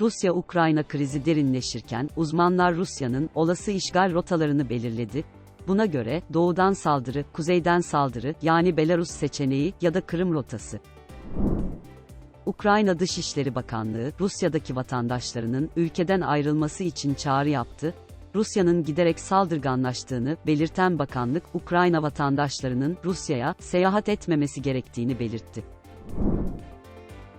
Rusya-Ukrayna krizi derinleşirken uzmanlar Rusya'nın olası işgal rotalarını belirledi. Buna göre doğudan saldırı, kuzeyden saldırı yani Belarus seçeneği ya da Kırım rotası. Ukrayna Dışişleri Bakanlığı, Rusya'daki vatandaşlarının ülkeden ayrılması için çağrı yaptı. Rusya'nın giderek saldırganlaştığını belirten bakanlık, Ukrayna vatandaşlarının Rusya'ya seyahat etmemesi gerektiğini belirtti.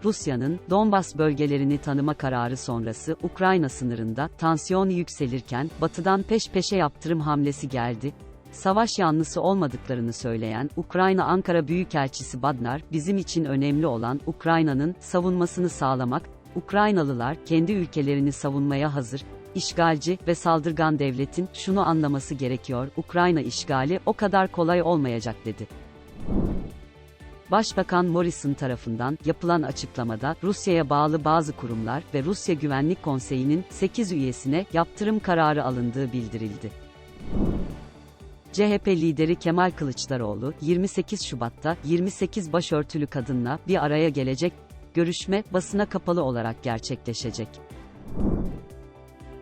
Rusya'nın Donbas bölgelerini tanıma kararı sonrası Ukrayna sınırında tansiyon yükselirken batıdan peş peşe yaptırım hamlesi geldi. Savaş yanlısı olmadıklarını söyleyen Ukrayna Ankara Büyükelçisi Badnar, bizim için önemli olan Ukrayna'nın savunmasını sağlamak, Ukraynalılar kendi ülkelerini savunmaya hazır, işgalci ve saldırgan devletin şunu anlaması gerekiyor, Ukrayna işgali o kadar kolay olmayacak dedi. Başbakan Morrison tarafından yapılan açıklamada Rusya'ya bağlı bazı kurumlar ve Rusya Güvenlik Konseyi'nin 8 üyesine yaptırım kararı alındığı bildirildi. CHP lideri Kemal Kılıçdaroğlu 28 Şubat'ta 28 başörtülü kadınla bir araya gelecek, görüşme basına kapalı olarak gerçekleşecek.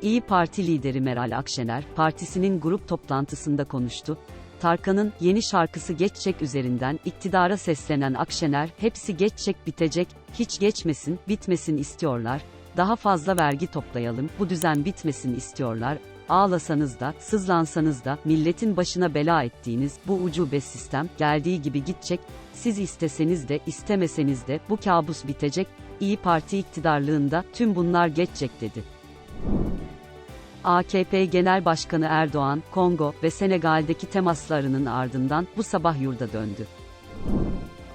İyi Parti lideri Meral Akşener, partisinin grup toplantısında konuştu. Tarkan'ın yeni şarkısı Geçecek üzerinden iktidara seslenen Akşener, hepsi geçecek bitecek, hiç geçmesin, bitmesin istiyorlar. Daha fazla vergi toplayalım, bu düzen bitmesin istiyorlar. Ağlasanız da, sızlansanız da, milletin başına bela ettiğiniz bu ucube sistem, geldiği gibi gidecek, siz isteseniz de, istemeseniz de, bu kabus bitecek, İyi Parti iktidarlığında, tüm bunlar geçecek dedi. AKP Genel Başkanı Erdoğan, Kongo ve Senegal'deki temaslarının ardından bu sabah yurda döndü.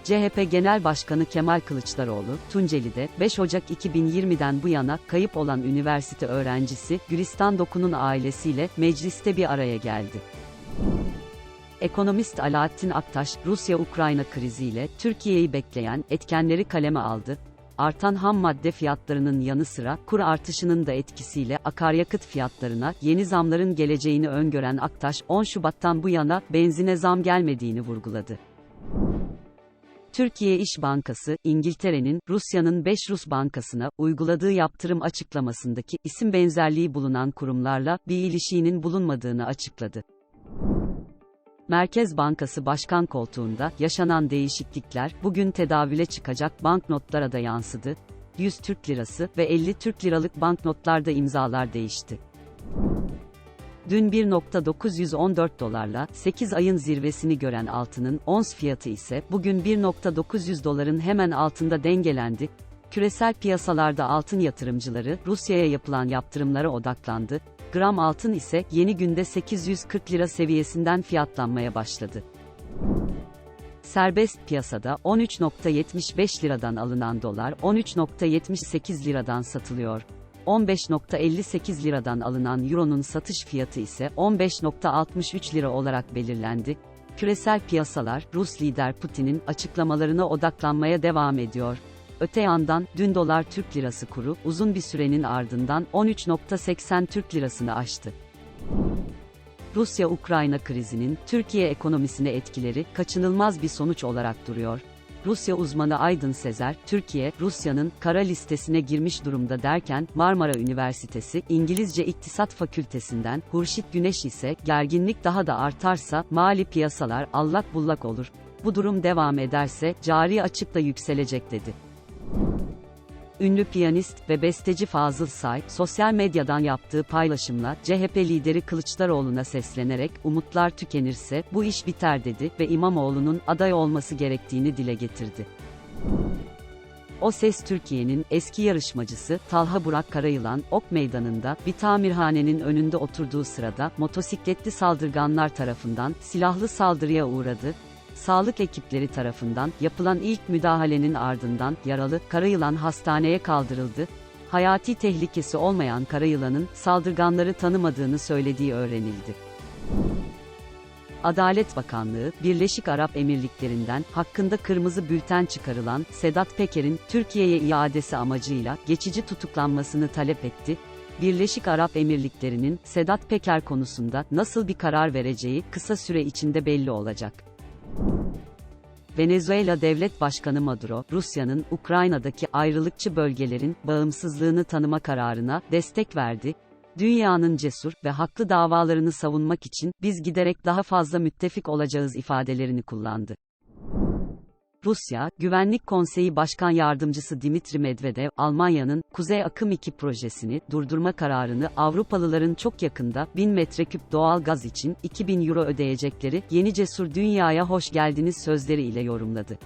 CHP Genel Başkanı Kemal Kılıçdaroğlu, Tunceli'de 5 Ocak 2020'den bu yana kayıp olan üniversite öğrencisi Gülistan Doku'nun ailesiyle mecliste bir araya geldi. Ekonomist Alaaddin Aktaş, Rusya-Ukrayna kriziyle Türkiye'yi bekleyen etkenleri kaleme aldı. Artan ham madde fiyatlarının yanı sıra kur artışının da etkisiyle akaryakıt fiyatlarına yeni zamların geleceğini öngören Aktaş, 10 Şubat'tan bu yana benzine zam gelmediğini vurguladı. Türkiye İş Bankası, İngiltere'nin, Rusya'nın 5 Rus bankasına uyguladığı yaptırım açıklamasındaki isim benzerliği bulunan kurumlarla bir ilişiğinin bulunmadığını açıkladı. Merkez Bankası Başkan koltuğunda yaşanan değişiklikler bugün tedavüle çıkacak banknotlara da yansıdı. 100 Türk Lirası ve 50 Türk Liralık banknotlarda imzalar değişti. Dün 1.914 dolarla 8 ayın zirvesini gören altının ons fiyatı ise bugün 1.900 doların hemen altında dengelendi. Küresel piyasalarda altın yatırımcıları Rusya'ya yapılan yaptırımlara odaklandı. Gram altın ise yeni günde 840 lira seviyesinden fiyatlanmaya başladı. Serbest piyasada 13.75 liradan alınan dolar 13.78 liradan satılıyor. 15.58 liradan alınan euronun satış fiyatı ise 15.63 lira olarak belirlendi. Küresel piyasalar Rus lider Putin'in açıklamalarına odaklanmaya devam ediyor. Öte yandan, dün dolar Türk lirası kuru, uzun bir sürenin ardından 13.80 Türk lirasını aştı. Rusya-Ukrayna krizinin, Türkiye ekonomisine etkileri, kaçınılmaz bir sonuç olarak duruyor. Rusya uzmanı Aydın Sezer, Türkiye, Rusya'nın kara listesine girmiş durumda derken, Marmara Üniversitesi, İngilizce İktisat Fakültesinden, Hurşit Güneş ise, gerginlik daha da artarsa, mali piyasalar allak bullak olur. Bu durum devam ederse, cari açık da yükselecek dedi. Ünlü piyanist ve besteci Fazıl Say, sosyal medyadan yaptığı paylaşımla CHP lideri Kılıçdaroğlu'na seslenerek umutlar tükenirse bu iş biter dedi ve İmamoğlu'nun aday olması gerektiğini dile getirdi. O Ses Türkiye'nin eski yarışmacısı Talha Burak Karayılan Ok Meydanı'nda bir tamirhanenin önünde oturduğu sırada motosikletli saldırganlar tarafından silahlı saldırıya uğradı sağlık ekipleri tarafından yapılan ilk müdahalenin ardından yaralı Karayılan hastaneye kaldırıldı. Hayati tehlikesi olmayan Karayılan'ın saldırganları tanımadığını söylediği öğrenildi. Adalet Bakanlığı, Birleşik Arap Emirlikleri'nden hakkında kırmızı bülten çıkarılan Sedat Peker'in Türkiye'ye iadesi amacıyla geçici tutuklanmasını talep etti. Birleşik Arap Emirlikleri'nin Sedat Peker konusunda nasıl bir karar vereceği kısa süre içinde belli olacak. Venezuela Devlet Başkanı Maduro, Rusya'nın Ukrayna'daki ayrılıkçı bölgelerin bağımsızlığını tanıma kararına destek verdi. Dünyanın cesur ve haklı davalarını savunmak için biz giderek daha fazla müttefik olacağız ifadelerini kullandı. Rusya, Güvenlik Konseyi Başkan Yardımcısı Dimitri Medvedev, Almanya'nın Kuzey Akım 2 projesini durdurma kararını Avrupalıların çok yakında 1000 metreküp doğal gaz için 2000 euro ödeyecekleri yeni cesur dünyaya hoş geldiniz sözleriyle yorumladı.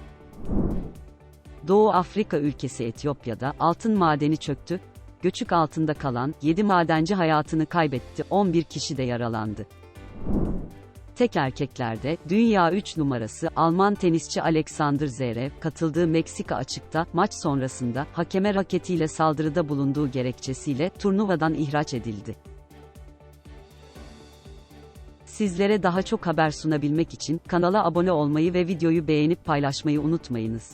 Doğu Afrika ülkesi Etiyopya'da altın madeni çöktü, göçük altında kalan 7 madenci hayatını kaybetti, 11 kişi de yaralandı. Tek erkeklerde, dünya 3 numarası Alman tenisçi Alexander Zverev, katıldığı Meksika açıkta, maç sonrasında, hakeme raketiyle saldırıda bulunduğu gerekçesiyle, turnuvadan ihraç edildi. Sizlere daha çok haber sunabilmek için, kanala abone olmayı ve videoyu beğenip paylaşmayı unutmayınız.